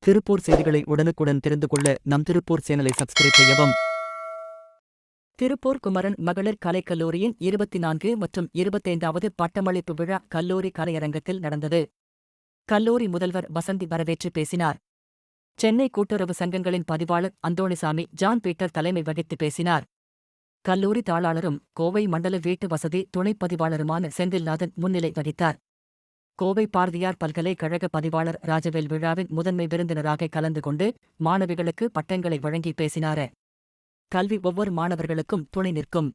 திருப்பூர் செய்திகளை உடனுக்குடன் தெரிந்து கொள்ள நம் திருப்பூர் சேனலை சப்ஸ்கிரைப் செய்யவும். திருப்பூர் குமரன் மகளிர் கலைக்கல்லூரியின் இருபத்தி நான்கு மற்றும் இருபத்தைந்தாவது பட்டமளிப்பு விழா கல்லூரி கலையரங்கத்தில் நடந்தது. கல்லூரி முதல்வர் வசந்தி வரவேற்று பேசினார். சென்னை கூட்டுறவு சங்கங்களின் பதிவாளர் அந்தோணிசாமி ஜான் பீட்டர் தலைமை வகித்து பேசினார். கல்லூரி தாளாளரும் கோவை மண்டல வீட்டு வசதி துணைப் பதிவாளருமான செந்தில்நாதன் முன்னிலை வகித்தார். கோவை பாரதியார் பல்கலைக்கழக பதிவாளர் ராஜவேல் விழாவின் முதன்மை விருந்தினராக கலந்து கொண்டு மாணவிகளுக்கு பட்டங்களை வழங்கி பேசினார. கல்வி ஒவ்வொரு மாணவர்களுக்கும் துணை நிற்கும்.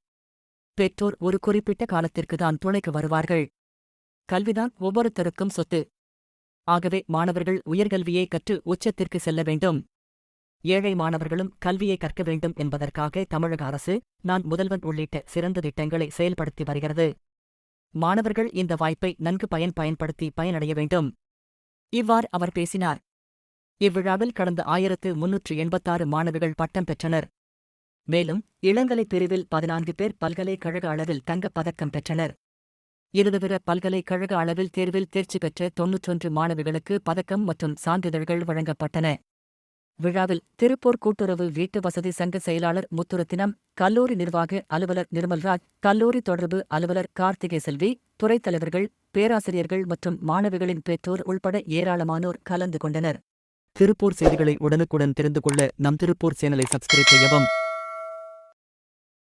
பெற்றோர் ஒரு குறிப்பிட்ட காலத்திற்கு தான் துணைக்கு வருவார்கள். கல்விதான் ஒவ்வொருத்தருக்கும் சொத்து. ஆகவே மாணவர்கள் உயர்கல்வியை கற்று உச்சத்திற்கு செல்ல வேண்டும். ஏழை மாணவர்களும் கல்வியை கற்க வேண்டும் என்பதற்காக தமிழக அரசு நான் முதல்வன் உள்ளிட்ட சிறந்த திட்டங்களை செயல்படுத்தி வருகிறது. மாணவர்கள் இந்த வாய்ப்பை நன்கு பயன் பயன்படுத்தி பயனடைய வேண்டும். இவ்வாறு அவர் பேசினார். இவ்விழாவில் கடந்த ஆயிரத்து முன்னூற்று எண்பத்தாறு மாணவிகள் பட்டம் பெற்றனர். மேலும் இளங்கலை பிரிவில் பதினான்கு பேர் பல்கலைக்கழக அளவில் தங்கப் பதக்கம் பெற்றனர். இருதவிர பல்கலைக்கழக அளவில் தேர்வில் தேர்ச்சி பெற்ற தொன்னூற்றொன்று மாணவிகளுக்கு பதக்கம் மற்றும் சான்றிதழ்கள் வழங்கப்பட்டன. விழாவில் திருப்பூர் கூட்டுறவு வீட்டு வசதி சங்க செயலாளர் முத்துரத்தினம் கல்லூரி நிர்வாக அலுவலர் நிர்மல்ராஜ் கல்லூரி தொடர்பு அலுவலர் கார்த்திகை செல்வி துறைத் தலைவர்கள் பேராசிரியர்கள் மற்றும் மாணவிகளின் பெற்றோர் உள்பட ஏராளமானோர் கலந்து கொண்டனர். திருப்பூர் செய்திகளை உடனுக்குடன் தெரிந்து கொள்ள நம் திருப்பூர் சேனலை சப்ஸ்கிரைப் செய்யவும்